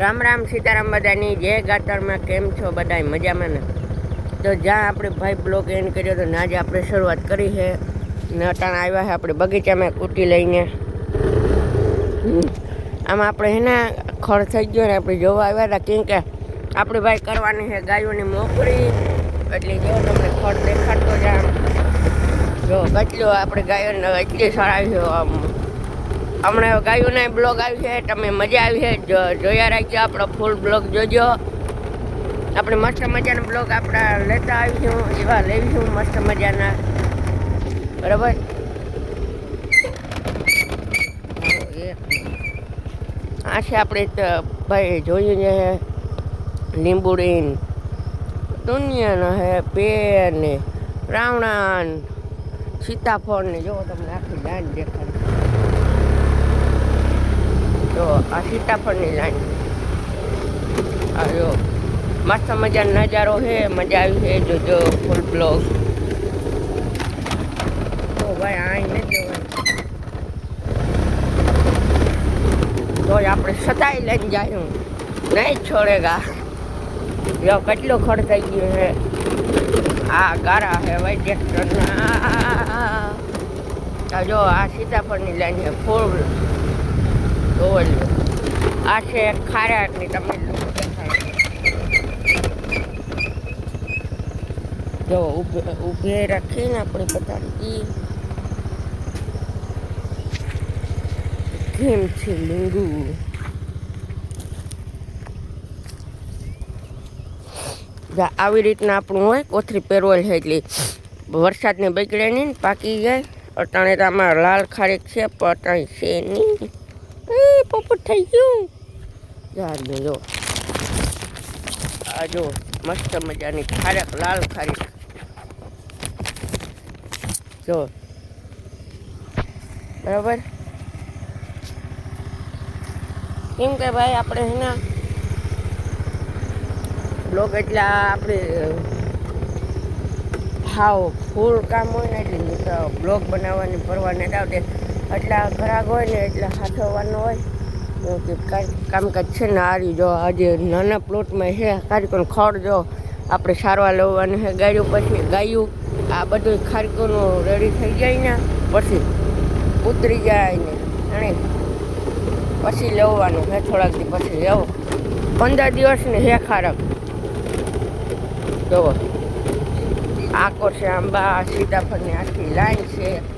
રામ રામ સીતારામ બધાની, જય ગાતરમાં કેમ છો બધા મજામાં ને? તો જ્યાં આપણે ભાઈ બ્લોગ એન્ડ કર્યો તો ને આજે આપણે શરૂઆત કરી છે. ને અટાણા આવ્યા છે આપણે બગીચામાં કૂટી લઈને. આમ આપણે હે ને ખર થઈ ગયો ને આપણે જોવા આવ્યા હતા. કેમ કે આપણે ભાઈ કરવાની છે ગાયોની મોકરી એટલે જો તમને ખડ દેખાડતો જ જો કેટલું આપણે ગાયોને એટલી સારા છે આમ. હમણાં ગાયોના બ્લોગ આવી છે, તમે મજા આવી છે જોયા રાખજો આપણો ફૂલ બ્લોગ જોજો. આપણે મસ્ત મજાના બ્લોગ આપણા લેતા આવીશું, એવા લેવીશું મસ્ત મજાના. બરાબર? આ છે આપણે ભાઈ જોયું છે, લીંબુડીન. દુનિયાના હે પેર ને રાવણા સીતાફળ ને જો તમને આખી લાઈન દેખાય. તો આ સીતાફળની લાઈન. આ જો મસ્ત મજાનો નજારો છે મજા આવી છે જોજો ફૂલ બ્લોગ તો ભાઈ અહીં નથી તો આપણે સતાઈ લઈને જાયું. નહીં છોડેગા. જો કેટલો ખડ થઈ ગયું છે આ ગારા છે ભાઈ, ટ્રેક્ટરના. આ જો, આ સીતાફળની લાઈન છે ફૂલ ગોળ આ છે ખારાટની તમે જો ઊભે રાખીને આપણે પતાડી કેમ છે લીંગુ આવી રીતના આપણું હોય કોથરી પેરવેલ છે એટલે વરસાદને બગડે નહીં પાકી જાય. અટાણે તો આમાં લાલ ખારેક છે, પણ અટાણે છે નહીં. પોપટ થઈ ગયું. યાર જો, આ જો મસ્ત મજાની ખારેક, લાલ ખારેક. જો, બરાબર? કેમ કે ભાઈ આપણે હે બ્લોગ એટલે આપણે હાવ ફૂલ કામ હોય ને એટલે બ્લોગ બનાવવાની ફરવા નથી આવતી એટલા ઘરાક હોય ને એટલે સાથવવાનો હોય. કામકાજ છે ને આ જો, આજે નાના પ્લોટમાં છે કારીકોનું ખડ જો, આપણે સારવાર લેવાની છે ગાયું પછી ગાયું, આ બધું ખારીકોનું રેડી થઈ જાય ને, પછી ઉતરી જાય ને, અને પછી લેવાનું હે થોડાક દી પછી લેવો. પંદર દિવસની હે ખારક. જુઓ આકો છે આંબા, સીતાફળની આખી લાઈન છે.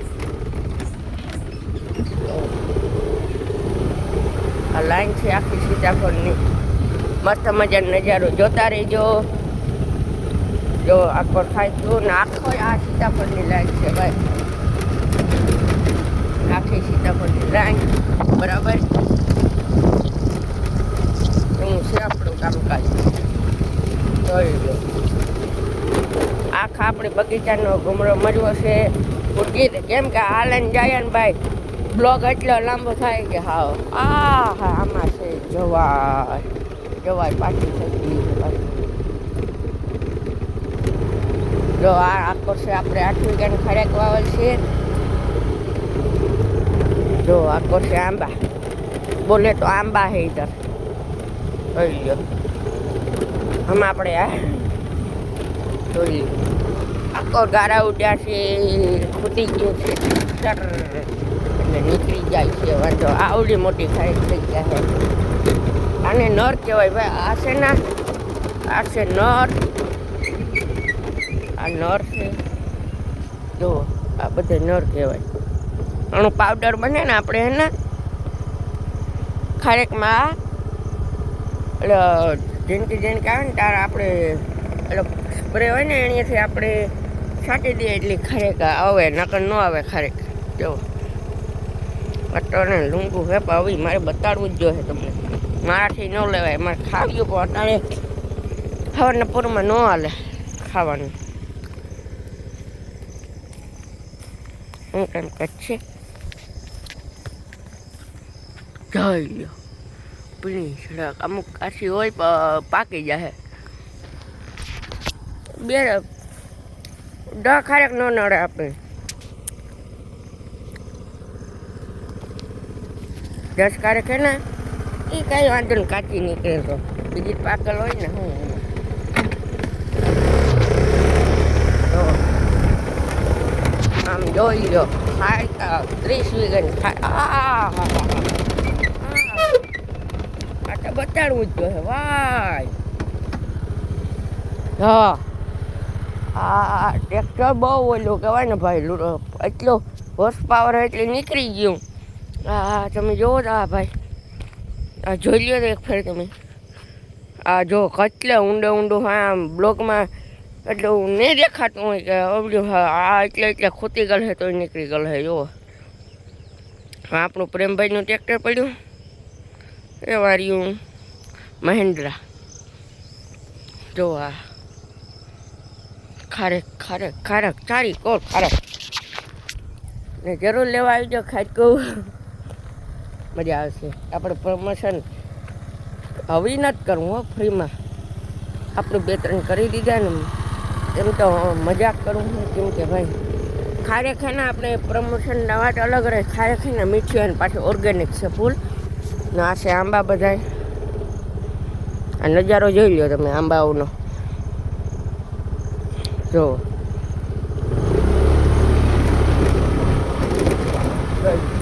આ લાઈન છે આખી સીતાફળની. મસ્ત મજાનો નજારો. જોતા રહેજો. જો આખો થાય તો ને આખો આ સીતાફળની લાઈન છે ભાઈ. આખી સીતાફળની લાઈન. બરાબર? હું છે આપણું કામકાજ. જોઈ આખા આપણે બગીચાનો ઘૂમરો મળ્યો છે. કેમ કે હાલન જાય ને ભાઈ. બ્લોગ એટલો લાંબો થાય કે હા આ હા આમાં છે જવાય. જવાય પાછી. જો આ આખો છે આપણે આઠમી વીઘાની ખરેક વાવેલ છે. જો આખો છે આંબા. બોલે તો આંબા હે ઇધર જોઈ આમ આપણે આ જોઈ આખો ગારા ઉડ્યા છે, ખૂટી ગયો છે. એટલે નીકળી જાય છે વાંધો. આવડી મોટી ખાઈ થઈ ગયા છે. આને નર કહેવાય ભાઈ. આ છે ના, આ છે નર. આ નર છે. જો, આ બધે નર કહેવાય. આનો પાવડર બને ને આપણે એને ખારેકમાં એટલે જેનકી જેનકી આવે ને ત્યારે આપણે, એટલે સ્પ્રે હોય ને એનાથી આપણે છાંટી દઈએ એટલી ખારેક આવે, નકર ન આવે ખારેક. જો. અટાણે લૂંગું હે હવે મારે બતાડવું જ જોઈએ તમને. મારાથી ન લેવાય, મારે ખાવ્યું પણ અત્યારે સવારના પૂરમાં ન હાલે ખાવાનું. હું કેમ કચ્છે લો. પીણી સડક અમુક કાશી હોય પાકી જાય બે દહ ખારેક ન નડે આપણે. દસ કારે કે ને એ કાંઈ વાંધો ને કાચી નીકળે તો. બીજી પાકલ હોય ને, હું આમ જોઈ લો ખાય ત્રીસ વીઘાની ખાય આ તો બતાડવું જ જોઈએ, વાય. હા આ ટ્રેક્ટર બહુ ઓલું કહેવાય ને ભાઈ એટલો હોર્સ પાવર એટલે નીકળી ગયું. હા તમે જોવો તો આ ભાઈ. આ જોઈ લ્યો તો એક ફેર તમે. આ જો કેટલે ઊંડો ઊંડો આમ બ્લોકમાં એટલે નહીં દેખાતું હોય કે અવડ્યું આ એટલે એટલે ખોતી ગયેલ હે, તોય નીકળી ગયેલ હે હા આપણું પ્રેમભાઈનું ટ્રેક્ટર પડ્યું. એ વાર્યું મહેન્દ્રા. જો આ. ખારેક ખારેક ખારેક, સારી કોર ખારેક. ને જરૂર લેવા આવી જાઓ કહું. મજા આવશે. આપણે પ્રમોશન હવે નથી કરવું હો ફ્રીમાં આપણું બે ત્રણ કરી દીધા ને એમ તો મજાક કરું છું, કેમ કે ભાઈ ખારેખાના આપણે પ્રમોશન વાત અલગ રહે. ખારેખાના મીઠી હોય ને પાછી ઓર્ગેનિક છે ફૂલ. ને આ છે આંબા બધાય. આ નજારો જોઈ લો તમે આંબાઓનો. જો. હા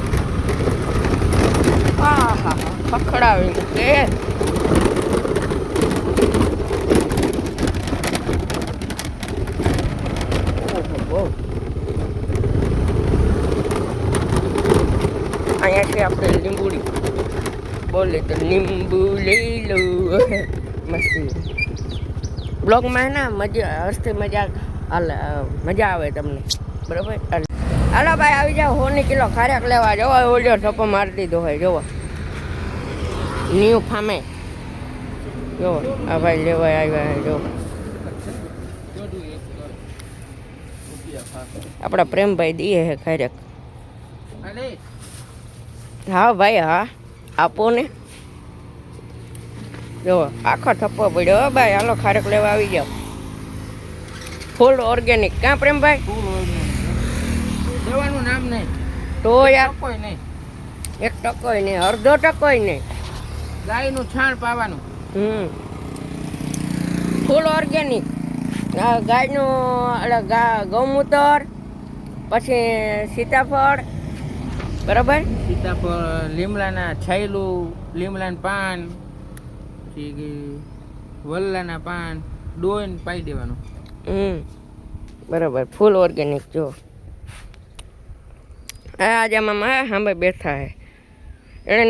હા કે અહીંયા છે આપણે લીંબુડી. બોલે તો લીંબુ લઈ લો. મસ્તી. બ્લોગમાં ના મજા, હસ્તી મજાક હાલ મજા આવે તમને. બરાબર? હાલો. ભાઈ, આવી જાઓ. હોની કિલો ખારેક લેવા. જવા ઓલ્યો ઠપ્પો મારી દીધો હોય. જોવો ન્યૂ ફામે. જો આ ભાઈ લેવા આવ્યા જો. આપણા પ્રેમભાઈ દીએ હે ખારેક. હા ભાઈ હા. આપો ને. જો આખો થપ્પો પડ્યો હો ભાઈ. હાલો ખારેક લેવા આવી જાઓ. ફૂલ ઓર્ગેનિક ક્યાં પ્રેમભાઈ? દેવાનું નામ નહીં. તો યાર. કોઈ નહીં. એક ટકોય નહીં અડધો ટકોય નહીં. ગાયનું છાણ પાવાનું. હમ. ફૂલ ઓર્ગેનિક ગાયનું એટલે ગૌમૂત્ર પછી સીતાફળ બરાબર? સીતાફળ લીમડાના છાયલું લીમડાના પાન પછી વલ્લાના પાન ડોઈને પાઈ દેવાનું. હમ. બરાબર ફૂલ ઓર્ગેનિક જો. આજે મામા સાંભળે બેઠા હે. એને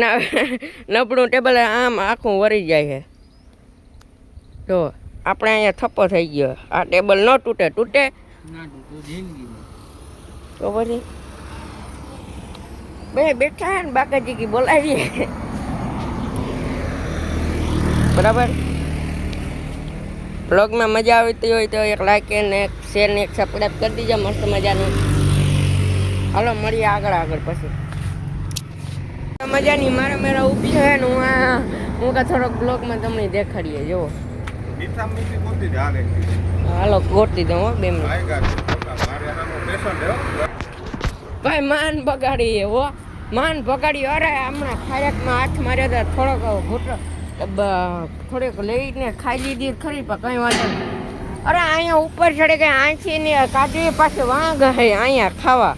નબળું ટેબલ આમ આખું વરી જાય છે. જો આપણે અહીંયા થપ્પો થઈ ગયો. આ ટેબલ ન તૂટે તૂટે. તો પછી બે બેઠા ને બાકાજી કી બોલાવીએ. બરાબર? બ્લોગમાં મજા આવતી હોય તો એક લાઈક ને એક શેર ને એક સબસ્ક્રાઈબ કરી દીજો. મસ્ત મજાનું. હાલો મળીએ આગળ આગળ પછી. મજાની મારા મેરા ઊભી છે ને હું આ હું કા થોડોક બ્લોગમાં તમને દેખાડીએ જુઓ. હાલે. ગોતી દઉં હો બે ભાઈ માન બગાડી હો. માન બગાડી અરે હમણાં ખારેકમાં હાથ માર્યો તો થોડોક ઘૂંટો થોડીક લઈને ખાઈ લીધી ખરી પણ કંઈ વાંધો અરે અહીંયા ઉપર ચડે કે આંચી ને કાઢી પાસે વાંગ હે અહીંયા ખાવા.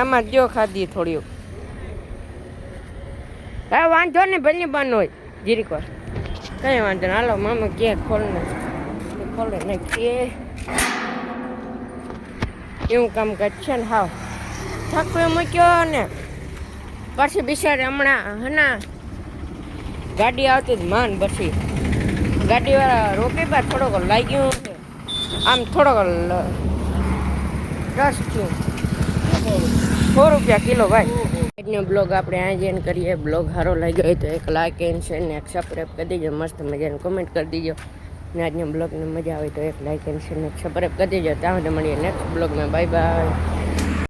આમાં જો ખાધી થોડી હા વાંધો ને ભલે બન હોય. જીરીક વાર. કંઈ વાંધો નહીં. હાલો, મામા કે ખોલ ને ખોલે ને કે. એવું કામ છે ને હાવ. થાકો મૂક્યો ને પછી બિચારે હમણાં, હના, ગાડી આવતી જ માન પછી. ગાડીવાળા રોકી પર થોડોક લાગ્યું આમ થોડોક રસ થયું. સો રૂપિયા કિલો ભાઈ. આજનો બ્લોગ આપણે આ જેન કરીએ. બ્લોગ સારો લાગ્યો હોય તો એક લાઈક એન્ડ શેર ને સબસ્ક્રાઈબ કરી દેજો. મસ્ત મજાને કોમેન્ટ કરી દેજો. ને આજનો બ્લોગને મજા આવે તો એક લાઈક એન્ડ શેર ને સબસ્ક્રાઈબ કરી દેજો. ત્યાં મળીએ નેક્સ્ટ બ્લોગમાં. Bye bye